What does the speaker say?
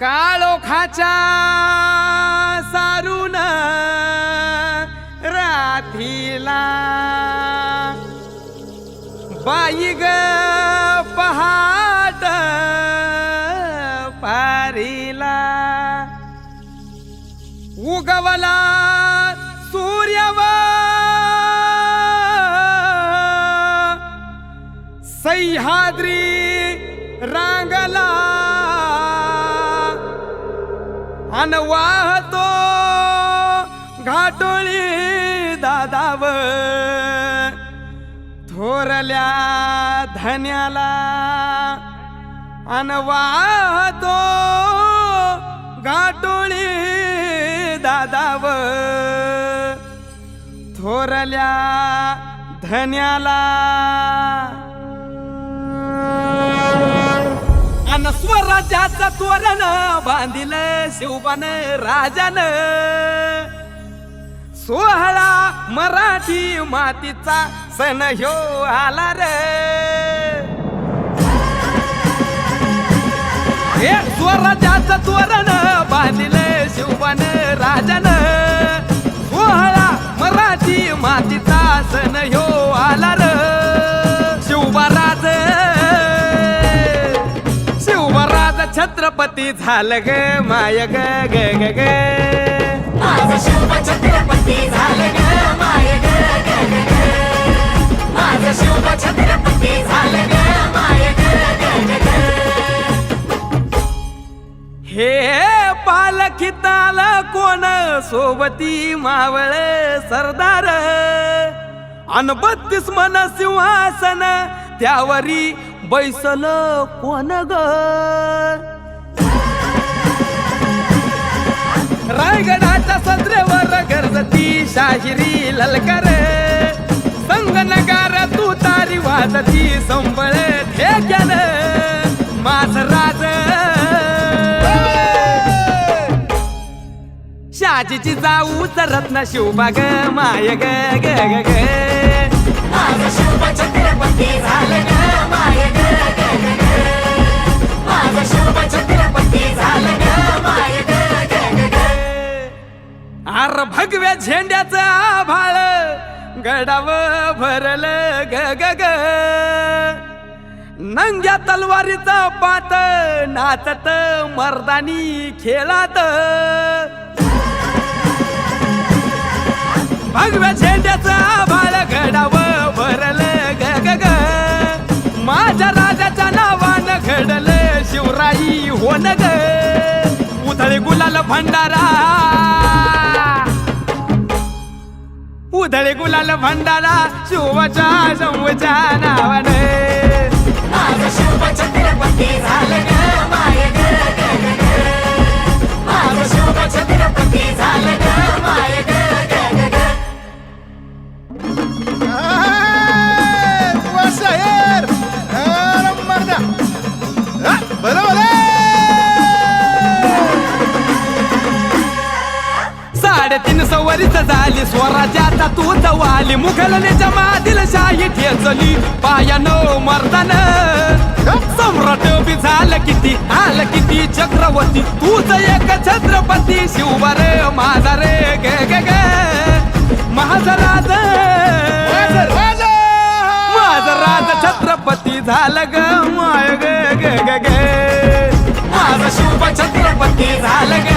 काळोखाच्या सारून राधीला बाई ग पहाट पारीला. उगवला सूर्यव सह्याद्री रांगला. अन वाहतो घाटोळी दादाव थोरल्या धन्याला अन वाहतो घाटोळी दादाव थोरल्या धन्याला अन स्वराज्याचं तोरण बांधिल शिवबान राजान. सोहळा मराठी मातीचा सण ह्यो आला रे. हे स्वराज्याचं तोरण बांधिल शिवबान राजान. छत्रपती झालं ग माय ग ग ग ग माझं शिव छत्रपती झालं ग माय ग ग ग ग. माझं शिव छत्रपती झालं ग माय ग ग ग ग. हे पालखिताल कोण सोबती मावळ सरदार अन बत्तीस मन सिंहासन त्यावरी बैसल कोण ग रायगडाच्या सत्रेवर गरजती शाहिरी ललकर. संगनगार तू तारी वाजती संबळ ठेक्यान. माझ राज. शाजीची जाऊ रत्न शिवबाग माय ग ग ग ग. शिव छत्रपती झालं. आर भगव्या झेंड्याचं आभाळ गडाव भरल ग ग ग. नंग्या तलवारीचा पात नाचत मर्दानी खेळात. भगव्या झेंड्याचं आभाळ गडाव भरल ग ग ग. माझ्या राजाच्या नावान घडल शिवराई होन ग. उधळे गुलाल भंडारा. उधळे गुलाल भंडारा शिवच्या शंभूच्या नावाने. माझं शिव छत्रपती झालं ग माय ग ग ग ग. माझं शिव छत्रपती झालं ग माय ग ग ग ग. शायर ना तू जवाली मुघलने जमा दिल शाही ठेचली. पाया नऊ मर्दान सम्राट बी झालं किती आल किती चक्रवर्ती. तूच एक छत्रपती शिवबार माझा रे गे गे गे. माझा राज माझा राज छत्रपती झालं ग माय गे गे गे गे. माझा शिवबा छत्रपती झालं गे.